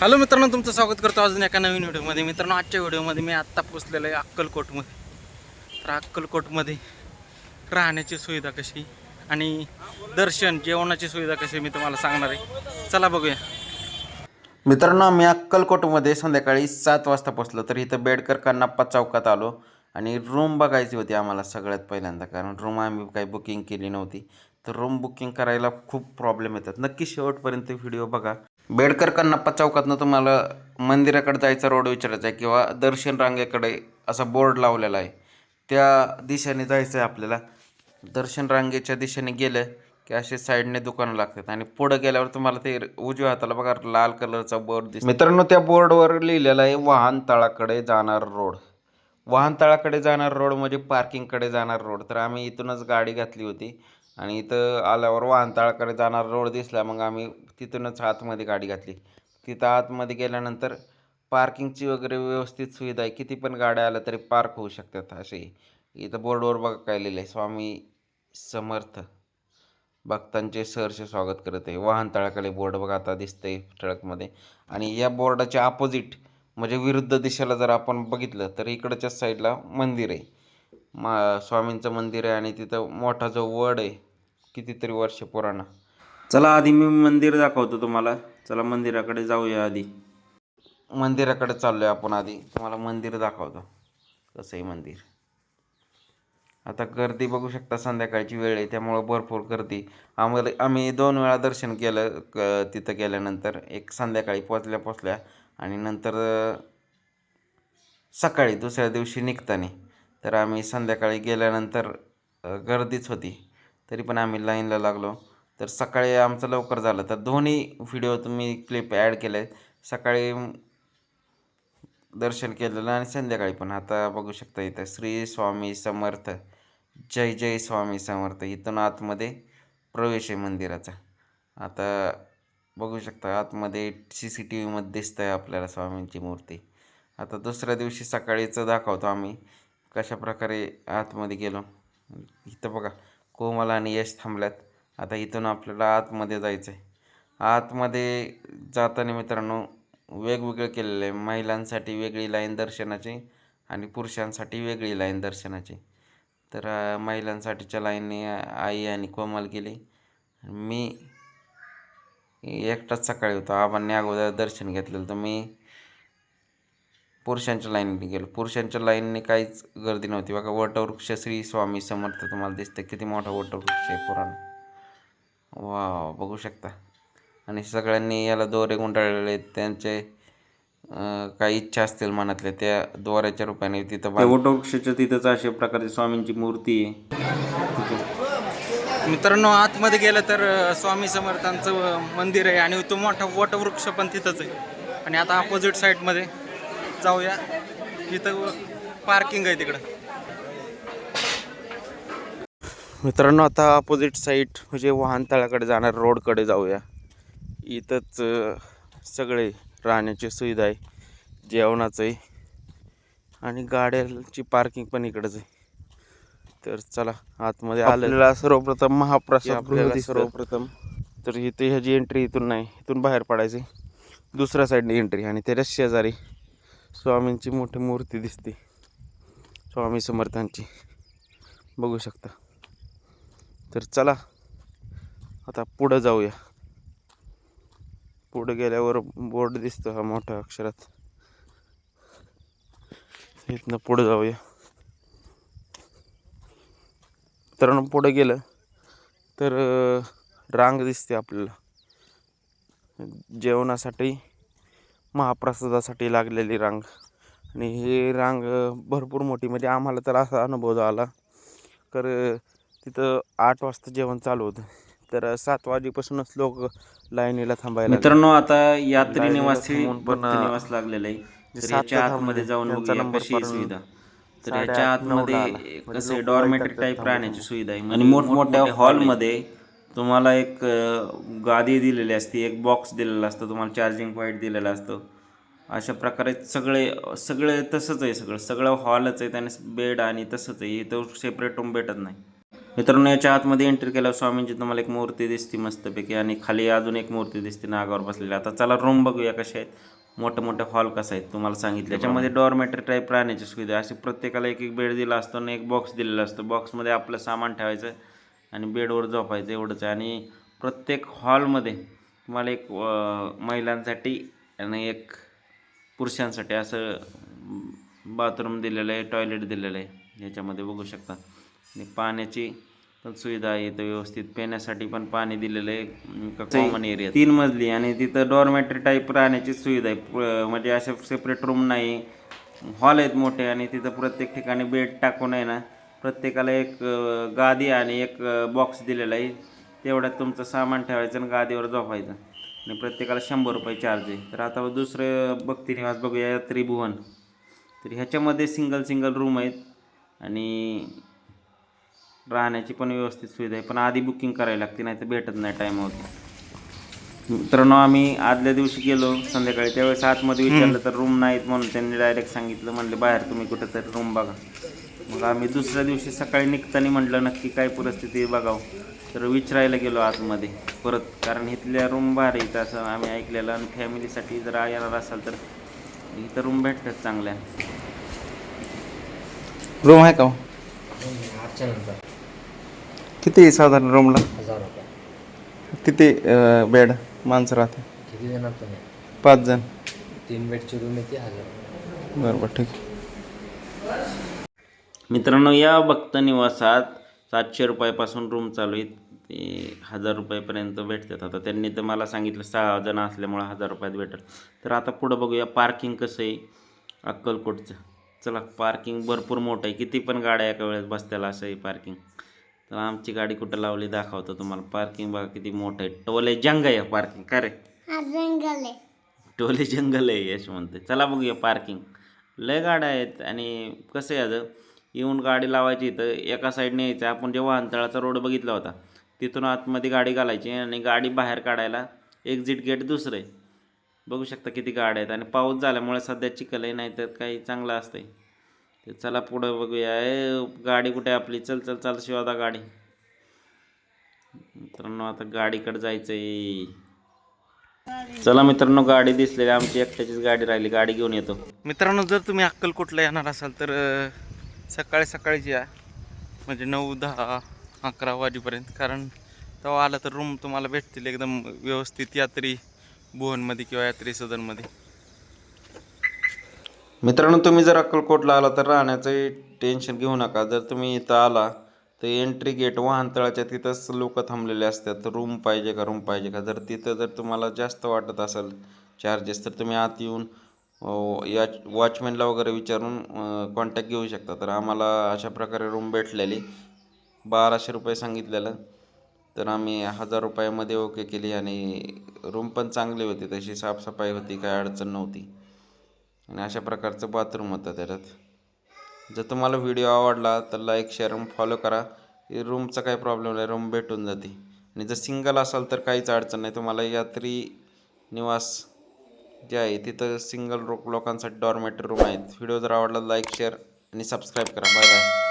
Hello मित्रांनो तुमचं स्वागत करतो अजून एका नवीन व्हिडिओमध्ये. मित्रांनो आजच्या व्हिडिओमध्ये मी आत्ता पोचलेलो आहे अक्कलकोटमध्ये. तर अक्कलकोटमध्ये राहण्याची सुविधा कशी आणि दर्शन जेवणाची सुविधा कशी मी तुम्हाला सांगणार आहे. चला बघूया. मित्रांनो मी अक्कलकोटमध्ये संध्याकाळी सात वाजता पोचलो तर इथं बेडकर कन्नाप्पा चौकात आलो आणि रूम बघायची होती आम्हाला सगळ्यात पहिल्यांदा कारण रूम आम्ही काही बुकिंग केली नव्हती. तर रूम बुकिंग करायला खूप प्रॉब्लेम येतात. नक्की शेवटपर्यंत व्हिडिओ बघा. बेडकर कन्नप्पा चौकातनं तुम्हाला मंदिराकडे जायचा रोड विचारायचा आहे किंवा दर्शन रांगेकडे असा बोर्ड लावलेला आहे. त्या दिशेने जायचं आहे आपल्याला. दर्शन रांगेच्या दिशेने गेलं की असे साईडने दुकानं लागतात आणि पुढं गेल्यावर तुम्हाला ते उजव्या हाताला बघा लाल कलरचा बोर्ड दिसतो मित्रांनो त्या बोर्डवर लिहिलेलं आहे वाहन तळाकडे जाणार रोड वाहन तळाकडे जाणार रोड म्हणजे पार्किंगकडे जाणार रोड तर आम्ही इथूनच गाडी घातली होती. आणि इथं आल्यावर वाहनतळाकडे जाणारा रोड दिसला मग आम्ही तिथूनच आतमध्ये गाडी घातली. तिथं आतमध्ये गेल्यानंतर पार्किंगची वगैरे व्यवस्थित सुविधा आहे. किती पण गाड्या आल्या तरी पार्क होऊ शकतात असे. इथं बोर्डवर बघा काय लिहिलं आहे स्वामी समर्थ भक्तांचे सहर्ष स्वागत करत आहे. वाहनतळाकडे बोर्ड बघा आता दिसतंय ट्रकमध्ये आणि या बोर्डाच्या अपोजिट म्हणजे विरुद्ध दिशेला जर आपण बघितलं तर इकडच्या साईडला मंदिर आहे. मा स्वामींचं मंदिर आहे आणि तिथं मोठा जो वड आहे कितीतरी वर्ष पुराणा. चला आधी मी मंदिर दाखवतो तुम्हाला. चला मंदिराकडे जाऊया आधी. मंदिराकडे चाललो आहे आपण आधी. तुम्हाला मंदिर दाखवतो. कसं आहे मंदिर? आता गर्दी बघू शकता संध्याकाळची वेळ आहे त्यामुळं भरपूर गर्दी. आम्हाला आम्ही दोन वेळा दर्शन केलं क तिथं गेल्यानंतर एक संध्याकाळी पोचल्या पोचल्या आणि नंतर सकाळी दुसऱ्या दिवशी निघताना. तर आम्ही संध्याकाळी गेल्यानंतर गर्दीच होती. तरी पण आम्ही लाईनला लागलो. तर सकाळी आमचं लवकर झालं. तर दोन्ही व्हिडिओ तुम्ही क्लिप ॲड केले सकाळी दर्शन केलेलं आणि संध्याकाळी पण. आता बघू शकता इथं श्री स्वामी समर्थ जय जय स्वामी समर्थ इथून आतमध्ये प्रवेश आहे मंदिराचा. आता बघू शकता आतमध्ये सी सी टी व्हीमध्ये दिसतं आहे आपल्याला स्वामींची मूर्ती. आता दुसऱ्या दिवशी सकाळीचं दाखवतो आम्ही कशा प्रकारे आतमध्ये गेलो. इथं बघा. कोमल आणि यश थांबल्यात. आता इथून आपल्याला आतमध्ये जायचं आहे आतमध्ये जाताना मित्रांनो वेगवेगळे केलेले आहे महिलांसाठी वेगळी लाईन दर्शनाची आणि पुरुषांसाठी वेगळी लाईन दर्शनाची. तर महिलांसाठीच्या लाईनने आई आणि कोमल गेली. मी एकटाच सकाळी होतो. आबांनी अगोदर दर्शन घेतलेलं तर मी पुरुषांच्या लाईनने गेलो. पुरुषांच्या लाईनने काहीच गर्दी नव्हती. बघा वटवृक्ष श्री स्वामी समर्थ तुम्हाला दिसतं किती मोठा वटवृक्ष आहे पुराण. वा बघू शकता. आणि सगळ्यांनी याला दोरे गुंडाळलेले आहेत. त्यांचे काही इच्छा असतील मनातल्या त्या दोऱ्याच्या रूपाने तिथं वटवृक्षाच्या तिथंच अशा प्रकारची स्वामींची मूर्ती आहे. मित्रांनो आतमध्ये गेलं तर स्वामी समर्थांचं मंदिर आहे. आणि तो मोठा वटवृक्ष पण तिथंच आहे. आणि आता अपोजिट साईडमध्ये जाऊया. तिथं पार्किंग आहे तिकडं. मित्रांनो आता अपोजिट साईड म्हणजे वाहनतळाकडे जाणार रोडकडे जाऊया. इथंच सगळे राहण्याची सुविधा आहे. जेवणाचं आहे. आणि गाड्यांची पार्किंग पण इकडंच आहे. तर चला आतमध्ये आलेला सर्वप्रथम महाप्रसाद आपल्याला सर्वप्रथम. तर इथे ह्याची एंट्री इथून नाही इथून बाहेर पडायची दुसऱ्या साईडने एंट्री आणि त्याच्या शेजारी. स्वामींची मोठी मूर्ती दिसते. स्वामी समर्थांची. बघू शकता. तर चला आता पुढं जाऊया. पुढं गेल्यावर बोर्ड दिसतो हा मोठ्या अक्षरात. इथनं पुढं जाऊया. तर पुढं गेलं तर रांग दिसते आपल्याला. जेवणासाठी महाप्रसादासाठी लागलेली रांग आणि ही रांग भरपूर मोठी म्हणजे आम्हाला तर असा अनुभव आला तर तिथं आठ वाजता जेवण चालू होतं तर सात वाजेपासूनच लोक लाईनीला थांबायला. मित्रांनो आता यात्री निवासी पण, निवास लागलेला आहे सातच्या याच्या आतमध्ये. जाऊन नंबर सुविधा तर याच्या आतमध्ये. म्हणजे कसं डॉर्मेटरी टाईप. राहण्याची सुविधा आहे आणि मोठमोठ्या हॉलमध्ये तुम्हाला एक गादी दिलेली असते एक बॉक्स दिलेला असतो तुम्हाला चार्जिंग पॉईंट दिलेला असतो अशा प्रकारे सगळे सगळे तसंच आहे सगळं. सगळं हॉलच आहे आणि बेड आणि तसंच आहे. इथं सेपरेट रूम भेटत नाही. मित्रांनो याच्या आतमध्ये एंट्री केल्यावर स्वामींची तुम्हाला एक मूर्ती दिसते मस्तपैकी आणि खाली अजून एक मूर्ती दिसते नागावर बसलेली. आता चला रूम बघूया कशा आहेत. मोठे मोठे हॉल कसा आहेत तुम्हाला सांगितलं. त्याच्यामध्ये डॉर्मेटरी टाईप राहण्याची सुविधा. अशी प्रत्येकाला एक एक बेड दिला असतो आणि एक बॉक्स दिलेला असतो. बॉक्समध्ये आपलं सामान ठेवायचं आणि बेडवर झोपायचं एवढंच आहे. आणि प्रत्येक हॉलमध्ये तुम्हाला एक महिलांसाठी आणि एक पुरुषांसाठी असं बाथरूम दिलेलं आहे टॉयलेट दिलेलं आहे याच्यामध्ये बघू शकता. आणि पाण्याची पण सुविधा आहे इथं व्यवस्थित. पिण्यासाठी पण पाणी दिलेलं आहे कॉमन एरिया तीन मजली आणि तिथं डॉर्मेटरी टाईप राहण्याची सुविधा आहे. म्हणजे असे सेपरेट रूम नाही. हॉल आहेत मोठे आणि तिथं प्रत्येक ठिकाणी बेड टाकून आहे ना प्रत्येकाला एक गादी आणि एक बॉक्स दिलेला आहे. तेवढ्यात तुमचं सामान ठेवायचं आणि गादीवर झोपायचं. आणि प्रत्येकाला शंभर रुपये चार्ज आहे. तर आता दुसरं भक्ती निवास बघूया त्रिभुवन. तर ह्याच्यामध्ये सिंगल सिंगल रूम आहेत आणि राहण्याची पण व्यवस्थित सुविधा आहे. पण आधी बुकिंग करायला लागते नाही तर भेटत नाही टाईमावरती मित्रांनो आम्ही आदल्या दिवशी गेलो संध्याकाळी. त्यावेळेस आतमध्ये विचारलं तर रूम नाहीत म्हणून त्यांनी डायरेक्ट सांगितलं. म्हणले बाहेर तुम्ही कुठं तरी रूम बघा. मग आम्ही दुसऱ्या दिवशी सकाळी निघताना म्हटलं नक्की काय परिस्थिती आहे बघावं. तर विचारायला गेलो आतमध्ये परत कारण इथल्या रूम भारी आहेत असं आम्ही ऐकलेलं आणि फॅमिलीसाठी जर येणार असाल तर इथं रूम भेटतात चांगल्या. रूम आहे का हो? किती आहे साधारण रूमला? हजार रुपये. किती बेड माणसं राहते किती तुम्ही? पाच जण. तीन बेडची रूम येते हजार. बरोबर ठीक मित्रांनो या भक्त निवासात सातशे रुपयापासून रूम चालू आहेत. ते हजार रुपयापर्यंत भेटतात. आता त्यांनी तर मला सांगितलं सहा जण असल्यामुळं हजार रुपयात भेटेल. तर आता पुढं बघूया पार्किंग कसं आहे अक्कलकोटचं. चला पार्किंग भरपूर मोठं आहे. किती पण गाड्या एका वेळेस बसत्याला असं आहे पार्किंग तर आमची गाडी कुठं लावली दाखवतो तुम्हाला. पार्किंग बघा किती मोठं आहे. टोले जंग आहे पार्किंग का रे? टोले जंगल आहे यश म्हणते चला बघूया पार्किंग लय गाड्या आहेत आणि कसं आहे आता येऊन गाडी लावायची तर एका साईडने यायचं. आपण जेव्हा वाहनतळाचा रोड बघितला होता तिथून आतमध्ये गाडी घालायची आणि गाडी बाहेर काढायला एक्झिट गेट दुसरं आहे. बघू शकता किती गाड्या आहेत. आणि पाऊस झाल्यामुळे सध्या चिकलही नाही तर काही चांगलं असतंय. ते चला पुढं बघूया. ए, गाडी कुठे आहे आपली? चल चल चल शिवादा गाडी. मित्रांनो आता गाडीकडे जायचं आहे चला मित्रांनो गाडी दिसलेली आमची एकट्याचीच गाडी राहिली. गाडी घेऊन येतो. मित्रांनो जर तुम्ही अक्कलकोटला येणार असाल तर सकाळी सकाळीच या म्हणजे नऊ दहा अकरा वाजेपर्यंत. कारण तेव्हा आलं तर रूम तुम्हाला भेटतील एकदम व्यवस्थित यात्री भुवनमध्ये किंवा यात्री सदनमध्ये. मित्रांनो तुम्ही जर अक्कलकोटला आला तर राहण्याचं टेन्शन घेऊ नका. जर तुम्ही इथं आला तर एंट्री गेट वाहनतळाच्या तिथंच लोक थांबलेले असतात. रूम पाहिजे का रूम पाहिजे का? जर तिथं जर तुम्हाला जास्त वाटत असेल चार्जेस तर तुम्ही आत येऊन अं, या वॉचमॅनला वगैरे विचारून कॉन्टॅक्ट घेऊ शकता. तर आम्हाला अशा प्रकारे रूम भेटलेली. बाराशे रुपये सांगितलेलं. तर आम्ही हजार रुपयामध्ये ओके केली आणि रूम पण चांगली होती. तशी साफसफाई होती काय अडचण नव्हती. आणि अशा प्रकारचं बाथरूम होतं त्याच्यात. जर तुम्हाला व्हिडिओ आवडला तर लाईक शेअर फॉलो करा. रूमचा काही प्रॉब्लेम नाही रूम भेटून जाते. आणि जर सिंगल असाल तर काहीच अडचण नाही. तुम्हाला यात्री निवास जे आहे तिथं सिंगल रो लोकांसाठी डॉर्मेटरी रूम आहेत. व्हिडिओ जर आवडला लाईक शेअर आणि सबस्क्राईब करा. Bye bye